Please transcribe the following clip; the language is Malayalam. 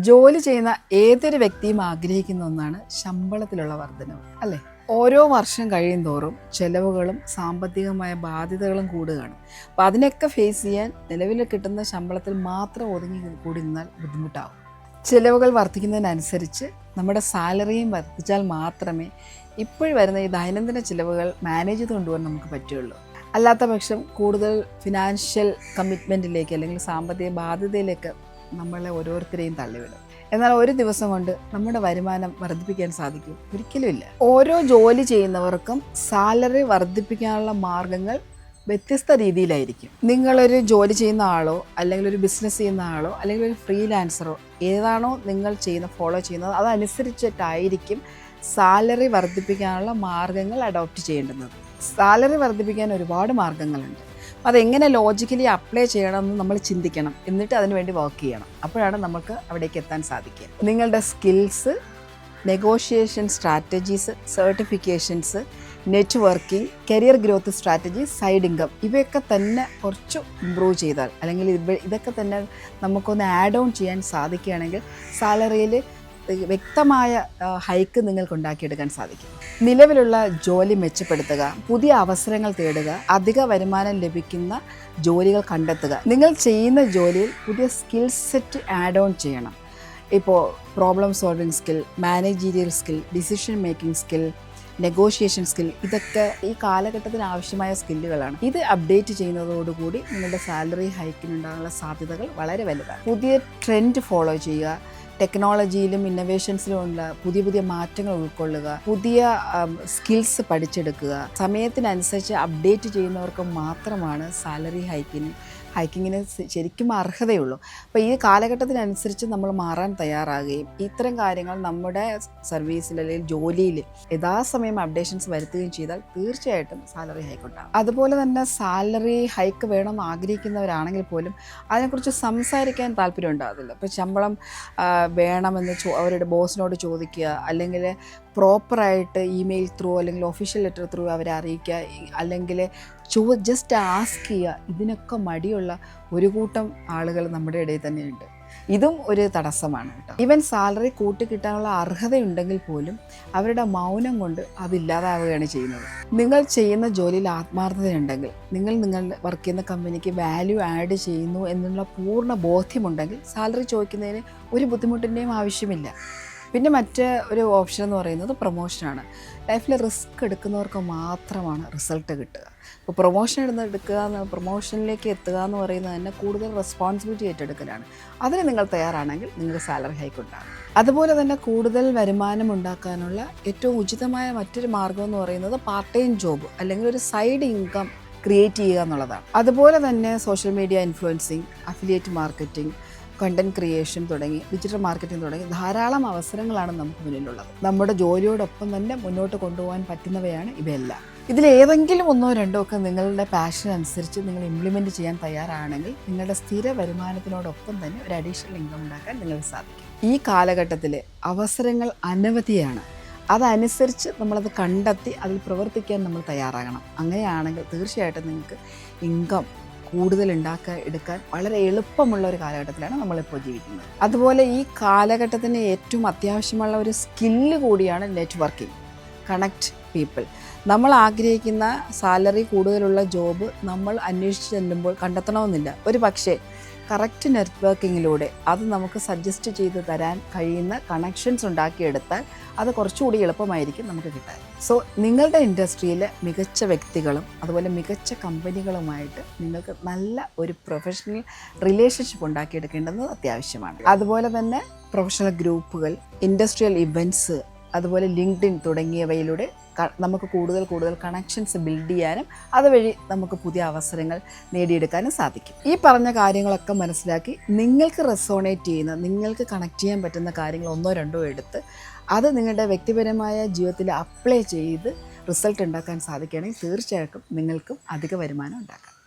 ജോലി ചെയ്യുന്ന ഏതൊരു വ്യക്തിയും ആഗ്രഹിക്കുന്ന ഒന്നാണ് ശമ്പളത്തിലുള്ള വർധനവ് അല്ലേ? ഓരോ വർഷം കഴിയും തോറും ചെലവുകളും സാമ്പത്തികമായ ബാധ്യതകളും കൂടുകയാണ്. അപ്പം അതിനൊക്കെ ഫേസ് ചെയ്യാൻ നിലവിൽ കിട്ടുന്ന ശമ്പളത്തിൽ മാത്രം ഒതുങ്ങി കൂടി നിന്നാൽ ബുദ്ധിമുട്ടാകും ചിലവുകൾ വർദ്ധിക്കുന്നതിനനുസരിച്ച് നമ്മുടെ സാലറിയും വർദ്ധിച്ചാൽ മാത്രമേ ഇപ്പോൾ വരുന്ന ഈ ദൈനംദിന ചിലവുകൾ മാനേജ് ചെയ്ത് കൊണ്ടുപോകാൻ നമുക്ക് പറ്റുള്ളൂ. അല്ലാത്ത പക്ഷം കൂടുതൽ ഫിനാൻഷ്യൽ കമ്മിറ്റ്മെന്റിലേക്ക് അല്ലെങ്കിൽ സാമ്പത്തിക ബാധ്യതയിലേക്ക് നമ്മളെ ഓരോരുത്തരെയും തള്ളിവിടും. എന്നാൽ ഒരു ദിവസം കൊണ്ട് നമ്മുടെ വരുമാനം വർദ്ധിപ്പിക്കാൻ സാധിക്കും. ഒരിക്കലും ഇല്ല. ഓരോ ജോലി ചെയ്യുന്നവർക്കും സാലറി വർദ്ധിപ്പിക്കാനുള്ള മാർഗങ്ങൾ വ്യത്യസ്ത രീതിയിലായിരിക്കും. നിങ്ങളൊരു ജോലി ചെയ്യുന്ന ആളോ അല്ലെങ്കിൽ ഒരു ബിസിനസ് ചെയ്യുന്ന ആളോ അല്ലെങ്കിൽ ഒരു ഫ്രീലാൻസറോ ഏതാണോ നിങ്ങൾ ചെയ്യുന്ന ഫോളോ ചെയ്യുന്നത് അതനുസരിച്ചിട്ടായിരിക്കും സാലറി വർദ്ധിപ്പിക്കാനുള്ള മാർഗങ്ങൾ അഡോപ്റ്റ് ചെയ്യേണ്ടുന്നത്. സാലറി വർദ്ധിപ്പിക്കാൻ ഒരുപാട് മാർഗങ്ങളുണ്ട്. അതെങ്ങനെ ലോജിക്കലി അപ്ലൈ ചെയ്യണമെന്ന് നമ്മൾ ചിന്തിക്കണം. എന്നിട്ട് അതിന് വേണ്ടി വർക്ക് ചെയ്യണം. അപ്പോഴാണ് നമുക്ക് അവിടേക്ക് എത്താൻ സാധിക്കുക. നിങ്ങളുടെ skills negotiation strategies certifications networking career growth strategy side income ഇവയൊക്കെ തന്നെ കുറച്ച് ഇമ്പ്രൂവ് ചെയ്താൽ അല്ലെങ്കിൽ ഇതൊക്കെ തന്നെ നമുക്കൊന്ന് ആഡ് ഓൺ ചെയ്യാൻ സാധിക്കുകയാണെങ്കിൽ സാലറിയിൽ വ്യക്തമായ ഹൈക്ക് നിങ്ങൾക്ക് ഉണ്ടാക്കിയെടുക്കാൻ സാധിക്കും. നിലവിലുള്ള ജോലി മെച്ചപ്പെടുത്തുക പുതിയ അവസരങ്ങൾ തേടുക അധിക വരുമാനം ലഭിക്കുന്ന ജോലികൾ കണ്ടെത്തുക. നിങ്ങൾ ചെയ്യുന്ന ജോലിയിൽ പുതിയ സ്കിൽ സെറ്റ് ആഡ് ഓൺ ചെയ്യണം. ഇപ്പോൾ problem solving skill managerial skill decision making skill negotiation skill ഇതൊക്കെ ഈ കാലഘട്ടത്തിന് ആവശ്യമായ സ്കില്ലുകളാണ് ഇത് അപ്ഡേറ്റ് ചെയ്യുന്നതോടുകൂടി നിങ്ങളുടെ സാലറി ഹൈക്കിനുണ്ടാകാനുള്ള സാധ്യതകൾ വളരെ വലുതാണ്. പുതിയ ട്രെൻഡ് ഫോളോ ചെയ്യുക ടെക്നോളജിയിലും ഇന്നോവേഷൻസിലും ഉള്ള പുതിയ പുതിയ മാറ്റങ്ങൾ ഉൾക്കൊള്ളുക പുതിയ സ്കിൽസ് പഠിച്ചെടുക്കുക. സമയത്തിനനുസരിച്ച് അപ്ഡേറ്റ് ചെയ്യുന്നവർക്ക് മാത്രമാണ് സാലറി ഹൈക്കിന് ഹൈക്കിങ്ങിന് ശരിക്കും അർഹതയുള്ളൂ. അപ്പോൾ ഈ കാലഘട്ടത്തിനനുസരിച്ച് നമ്മൾ മാറാൻ തയ്യാറാകുകയും ഇത്തരം കാര്യങ്ങൾ നമ്മുടെ സർവീസിൽ അല്ലെങ്കിൽ ജോലിയിൽ യഥാസമയം അപ്ഡേഷൻസ് വരുത്തുകയും ചെയ്താൽ തീർച്ചയായിട്ടും സാലറി ഹൈക്ക് ഉണ്ടാകും. അതുപോലെ തന്നെ സാലറി ഹൈക്ക് വേണമെന്ന് ആഗ്രഹിക്കുന്നവരാണെങ്കിൽ പോലും അതിനെക്കുറിച്ച് സംസാരിക്കാൻ താല്പര്യം ഉണ്ടാകത്തില്ല. ഇപ്പോൾ ശമ്പളം വേണമെന്ന് ചോ അവരുടെ ബോസിനോട് ചോദിക്കുക അല്ലെങ്കിൽ പ്രോപ്പറായിട്ട് ഇമെയിൽ ത്രൂ അല്ലെങ്കിൽ ഒഫീഷ്യൽ ലെറ്റർ ത്രൂ അവരെ അറിയിക്കുക അല്ലെങ്കിൽ ചോ ജസ്റ്റ് ആസ്ക് ചെയ്യുക. ഇതിനൊക്കെ മടിയുള്ള ഒരു കൂട്ടം ആളുകൾ നമ്മുടെ ഇടയിൽ തന്നെയുണ്ട്. ഇതും ഒരു തടസ്സമാണ് കേട്ടോ. ഈവൻ സാലറി കൂട്ടി കിട്ടാനുള്ള അർഹതയുണ്ടെങ്കിൽ പോലും അവരുടെ മൗനം കൊണ്ട് അതില്ലാതാവുകയാണ് ചെയ്യുന്നത്. നിങ്ങൾ ചെയ്യുന്ന ജോലിയിൽ ആത്മാർത്ഥതയുണ്ടെങ്കിൽ നിങ്ങൾ നിങ്ങൾ വർക്ക് ചെയ്യുന്ന കമ്പനിക്ക് വാല്യൂ ആഡ് ചെയ്യുന്നു എന്നുള്ള പൂർണ ബോധ്യമുണ്ടെങ്കിൽ സാലറി ചോദിക്കുന്നതിന് ഒരു ബുദ്ധിമുട്ടിന്റെയും ആവശ്യമില്ല. പിന്നെ മറ്റ് ഒരു ഓപ്ഷൻ എന്ന് പറയുന്നത് പ്രൊമോഷനാണ് ലൈഫിൽ റിസ്ക് എടുക്കുന്നവർക്ക് മാത്രമാണ് റിസൾട്ട് കിട്ടുക. ഇപ്പോൾ പ്രൊമോഷൻ എടുന്ന് എടുക്കുക എന്ന് പ്രൊമോഷനിലേക്ക് എത്തുക എന്ന് പറയുന്നത് തന്നെ കൂടുതൽ റെസ്പോൺസിബിലിറ്റി ഏറ്റെടുക്കലാണ്. അതിന് നിങ്ങൾ തയ്യാറാണെങ്കിൽ നിങ്ങൾക്ക് സാലറി ഹൈക്ക് ഉണ്ടാകും. അതുപോലെ തന്നെ കൂടുതൽ വരുമാനം ഉണ്ടാക്കാനുള്ള ഏറ്റവും ഉചിതമായ മറ്റൊരു മാർഗം എന്ന് പറയുന്നത് പാർട്ട് ടൈം ജോബ് അല്ലെങ്കിൽ ഒരു സൈഡ് ഇൻകം ക്രിയേറ്റ് ചെയ്യുക എന്നുള്ളതാണ്. അതുപോലെ തന്നെ social media influencing affiliate marketing content creation തുടങ്ങി ഡിജിറ്റൽ മാർക്കറ്റിംഗ് തുടങ്ങി ധാരാളം അവസരങ്ങളാണ് നമുക്ക് മുന്നിലുള്ളത്. നമ്മുടെ ജോലിയോടൊപ്പം തന്നെ മുന്നോട്ട് കൊണ്ടുപോകാൻ പറ്റുന്നവയാണ് ഇവയെല്ലാം. ഇതിലേതെങ്കിലും ഒന്നോ രണ്ടോ ഒക്കെ നിങ്ങളുടെ പാഷൻ അനുസരിച്ച് നിങ്ങൾ ഇംപ്ലിമെന്റ് ചെയ്യാൻ തയ്യാറാണെങ്കിൽ നിങ്ങളുടെ സ്ഥിര വരുമാനത്തിനോടൊപ്പം തന്നെ ഒരു അഡീഷണൽ ഇൻകം ഉണ്ടാക്കാൻ നിങ്ങൾക്ക് സാധിക്കും. ഈ കാലഘട്ടത്തിൽ അവസരങ്ങൾ അനവധിയാണ്. അതനുസരിച്ച് നമ്മളത് കണ്ടെത്തി അതിൽ പ്രവർത്തിക്കാൻ നമ്മൾ തയ്യാറാകണം. അങ്ങനെയാണെങ്കിൽ തീർച്ചയായിട്ടും നിങ്ങൾക്ക് ഇൻകം കൂടുതൽ ഉണ്ടാക്കാൻ എടുക്കാൻ വളരെ എളുപ്പമുള്ള ഒരു കാലഘട്ടത്തിലാണ് നമ്മളിപ്പോൾ ജീവിക്കുന്നത്. അതുപോലെ ഈ കാലഘട്ടത്തിന് ഏറ്റവും അത്യാവശ്യമുള്ള ഒരു സ്കില്ല് കൂടിയാണ് നെറ്റ്വർക്കിംഗ്. Connect people. നമ്മൾ ആഗ്രഹിക്കുന്ന സാലറി കൂടുതലുള്ള ജോബ് നമ്മൾ അന്വേഷിച്ച് ചെല്ലുമ്പോൾ കണ്ടെത്തണമെന്നില്ല. ഒരു പക്ഷേ കറക്റ്റ് നെറ്റ്വർക്കിങ്ങിലൂടെ അത് നമുക്ക് സജസ്റ്റ് ചെയ്ത് തരാൻ കഴിയുന്ന കണക്ഷൻസ് ഉണ്ടാക്കിയെടുത്താൽ അത് കുറച്ചുകൂടി എളുപ്പമായിരിക്കും നമുക്ക് കിട്ടാൻ. സോ നിങ്ങളുടെ ഇൻഡസ്ട്രിയിലെ മികച്ച വ്യക്തികളും അതുപോലെ മികച്ച കമ്പനികളുമായിട്ട് നിങ്ങൾക്ക് നല്ല ഒരു പ്രൊഫഷണൽ റിലേഷൻഷിപ്പ് ഉണ്ടാക്കിയെടുക്കേണ്ടത് അത്യാവശ്യമാണ്. അതുപോലെ തന്നെ പ്രൊഫഷണൽ ഗ്രൂപ്പുകൾ ഇൻഡസ്ട്രിയൽ ഇവന്റ്സ് അതുപോലെ ലിങ്ക്ഡിൻ തുടങ്ങിയവയിലൂടെ നമുക്ക് കൂടുതൽ കൂടുതൽ കണക്ഷൻസ് ബിൽഡ് ചെയ്യാനും അതുവഴി നമുക്ക് പുതിയ അവസരങ്ങൾ നേടിയെടുക്കാനും സാധിക്കും. ഈ പറഞ്ഞ കാര്യങ്ങളൊക്കെ മനസ്സിലാക്കി നിങ്ങൾക്ക് റെസോണേറ്റ് ചെയ്യുന്ന നിങ്ങൾക്ക് കണക്ട് ചെയ്യാൻ പറ്റുന്ന കാര്യങ്ങൾ ഒന്നോ രണ്ടോ എടുത്ത് അത് നിങ്ങളുടെ വ്യക്തിപരമായ ജീവിതത്തിൽ അപ്ലൈ ചെയ്ത് റിസൾട്ട് ഉണ്ടാക്കാൻ സാധിക്കുകയാണെങ്കിൽ തീർച്ചയായിട്ടും നിങ്ങൾക്കും അധിക വരുമാനം ഉണ്ടാക്കാം.